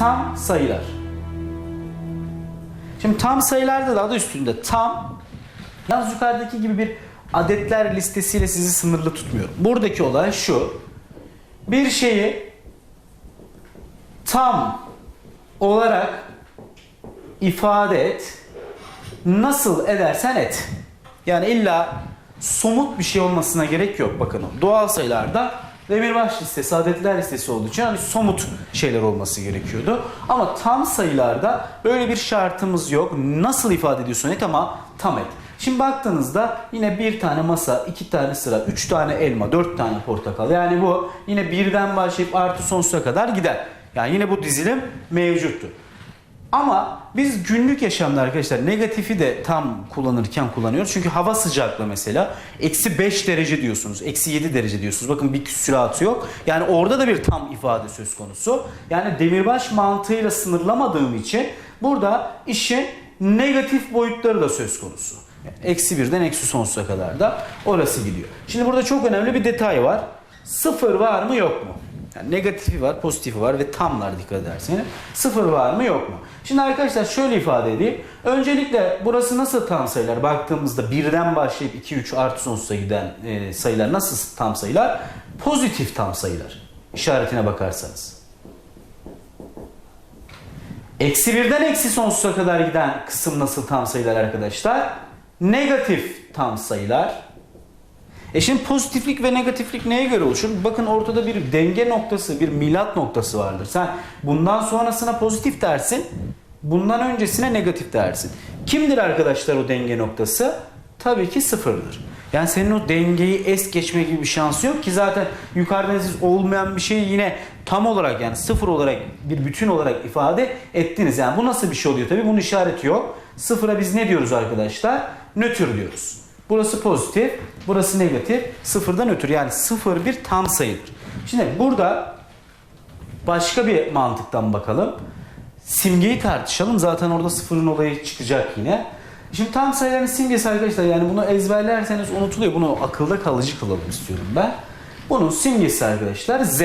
tam sayılar. Şimdi tam sayılarda da adı üstünde tam. Yalnız yukarıdaki gibi bir adetler listesiyle sizi sınırlı tutmuyorum. Buradaki olay şu. Bir şeyi tam olarak ifade et. Nasıl edersen et. Yani illa somut bir şey olmasına gerek yok. Bakın doğal sayılarda demirbaş listesi, adetler listesi olduğu için hani somut şeyler olması gerekiyordu. Ama tam sayılarda böyle bir şartımız yok. Nasıl ifade ediyorsun et ama tam et. Şimdi baktığınızda yine bir tane masa, iki tane sıra, üç tane elma, dört tane portakal. Yani bu yine birden başlayıp artı sonsuza kadar gider. Yani yine bu dizilim mevcuttu. Ama biz günlük yaşamda arkadaşlar negatifi de tam kullanırken kullanıyoruz. Çünkü hava sıcaklığı mesela eksi 5 derece diyorsunuz. Eksi 7 derece diyorsunuz. Bakın bir küsuratı yok. Yani orada da bir tam ifade söz konusu. Yani demirbaş mantığıyla sınırlamadığım için burada işin negatif boyutları da söz konusu. Eksi birden eksi sonsuza kadar da orası gidiyor. Şimdi burada çok önemli bir detay var. Sıfır var mı yok mu? Yani negatifi var, pozitifi var ve tamlar dikkat ederseniz. Sıfır var mı yok mu? Şimdi arkadaşlar şöyle ifade edeyim. Öncelikle burası nasıl tam sayılar? Baktığımızda birden başlayıp 2, 3 artı sonsuza giden e, sayılar nasıl tam sayılar? Pozitif tam sayılar. İşaretine bakarsanız. Eksi birden eksi sonsuza kadar giden kısım nasıl tam sayılar arkadaşlar? Negatif tam sayılar. E şimdi pozitiflik ve negatiflik neye göre oluşur? Bakın ortada bir denge noktası, bir milat noktası vardır. Sen bundan sonrasına pozitif dersin, bundan öncesine negatif dersin. Kimdir arkadaşlar o denge noktası? Tabii ki sıfırdır. Yani senin o dengeyi es geçme gibi bir şansı yok ki zaten yukarıda siz olmayan bir şeyi yine tam olarak yani sıfır olarak bir bütün olarak ifade ettiniz. Yani bu nasıl bir şey oluyor tabii bunun işareti yok. Sıfıra biz ne diyoruz arkadaşlar? Nötr diyoruz. Burası pozitif, burası negatif. Sıfırdan ötür yani sıfır bir tam sayıdır. Şimdi burada başka bir mantıktan bakalım. Simgeyi tartışalım. Zaten orada sıfırın olayı çıkacak yine. Şimdi tam sayıların simgesi arkadaşlar yani bunu ezberlerseniz unutuluyor. Bunu akılda kalıcı kılalım istiyorum ben. Bunun simgesi arkadaşlar Z.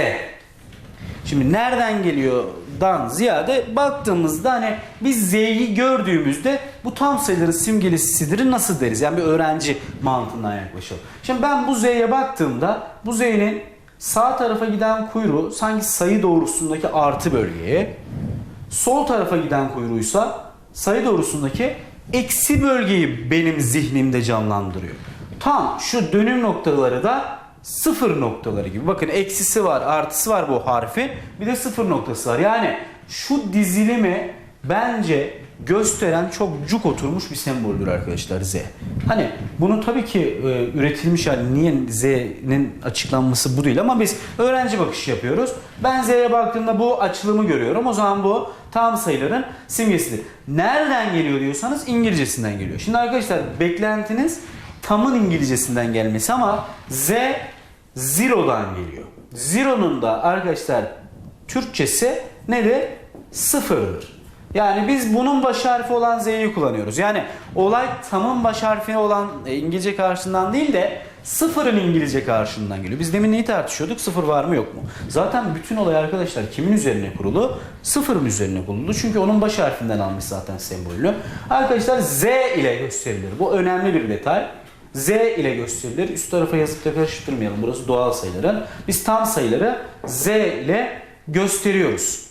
Şimdi nereden geliyor dan ziyade baktığımızda hani biz Z'yi gördüğümüzde bu tam sayıların simgelisidir nasıl deriz? Yani bir öğrenci mantığından yaklaşalım. Şimdi ben bu Z'ye baktığımda bu Z'nin sağ tarafa giden kuyruğu sanki sayı doğrusundaki artı bölgeye, sol tarafa giden kuyruğuysa sayı doğrusundaki eksi bölgeyi benim zihnimde canlandırıyor. Tam şu dönüm noktaları da sıfır noktaları gibi. Bakın eksisi var, artısı var bu harfin. Bir de sıfır noktası var. Yani şu dizilimi bence gösteren çok cuk oturmuş bir semboldür arkadaşlar Z. Hani bunu tabii ki e, üretilmiş hali niye Z'nin açıklanması bu değil ama biz öğrenci bakışı yapıyoruz. Ben Z'ye baktığımda bu açılımı görüyorum. O zaman bu tam sayıların simgesidir. Nereden geliyor diyorsanız İngilizcesinden geliyor. Şimdi arkadaşlar beklentiniz tamın İngilizcesinden gelmesi ama Z zero'dan geliyor. Zero'nun da arkadaşlar Türkçesi nedir? Sıfırdır. Yani biz bunun baş harfi olan Z'yi kullanıyoruz. Yani olay tamın baş harfi olan e, İngilizce karşısından değil de sıfırın İngilizce karşılığından geliyor. Biz demin neyi tartışıyorduk? Sıfır var mı yok mu? Zaten bütün olay arkadaşlar kimin üzerine kurulu? Sıfırın üzerine kurulu. Çünkü onun baş harfinden almış zaten sembolünü. Arkadaşlar Z ile gösterilir. Bu önemli bir detay. Z ile gösterilir. Üst tarafa yazıp da karıştırmayalım. Burası doğal sayıların. Biz tam sayıları Z ile gösteriyoruz.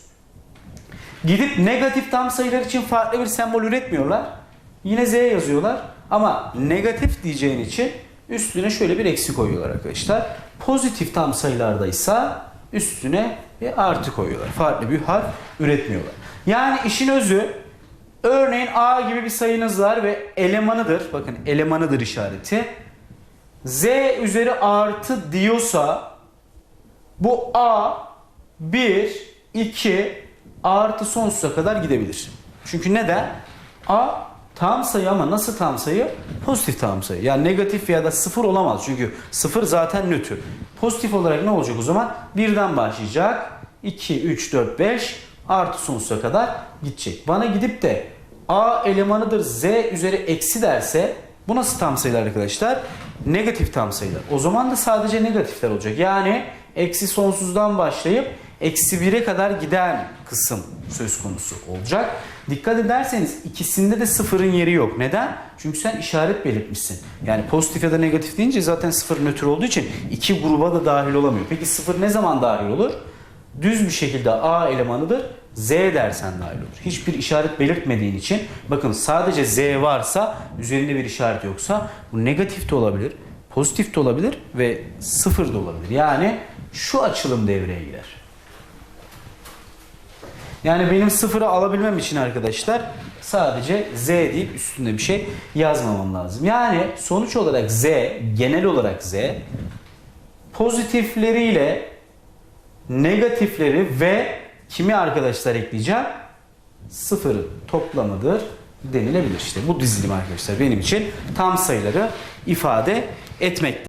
Gidip negatif tam sayılar için farklı bir sembol üretmiyorlar. Yine Z yazıyorlar. Ama negatif diyeceğin için üstüne şöyle bir eksi koyuyorlar arkadaşlar. Pozitif tam sayılarda ise üstüne bir artı koyuyorlar. Farklı bir harf üretmiyorlar. Yani işin özü örneğin A gibi bir sayınız var ve elemanıdır. Bakın elemanıdır işareti. Z üzeri artı diyorsa bu A 1, 2 artı sonsuza kadar gidebilir. Çünkü neden? A tam sayı ama nasıl tam sayı? Pozitif tam sayı. Yani negatif ya da sıfır olamaz. Çünkü sıfır zaten nötr. Pozitif olarak ne olacak o zaman? Birden başlayacak. 2, 3, 4, 5 artı sonsuza kadar gidecek. Bana gidip de A elemanıdır Z üzeri eksi derse bu nasıl tam sayılar arkadaşlar? Negatif tam sayılar. O zaman da sadece negatifler olacak. Yani eksi sonsuzdan başlayıp eksi 1'e kadar giden kısım söz konusu olacak. Dikkat ederseniz ikisinde de sıfırın yeri yok. Neden? Çünkü sen işaret belirtmişsin. Yani pozitif ya da negatif deyince zaten sıfır nötr olduğu için iki gruba da dahil olamıyor. Peki sıfır ne zaman dahil olur? Düz bir şekilde A elemanıdır. Z dersen dahil olur. Hiçbir işaret belirtmediğin için bakın sadece Z varsa üzerinde bir işaret yoksa bu negatif de olabilir, pozitif de olabilir ve sıfır da olabilir. Yani şu açılım devreye girer. Yani benim sıfırı alabilmem için arkadaşlar sadece Z deyip üstünde bir şey yazmamam lazım. Yani sonuç olarak Z, genel olarak Z pozitifleriyle negatifleri ve kimi arkadaşlar ekleyeceğim? Sıfırın toplamıdır denilebilir. İşte bu dizilim arkadaşlar benim için tam sayıları ifade etmekte.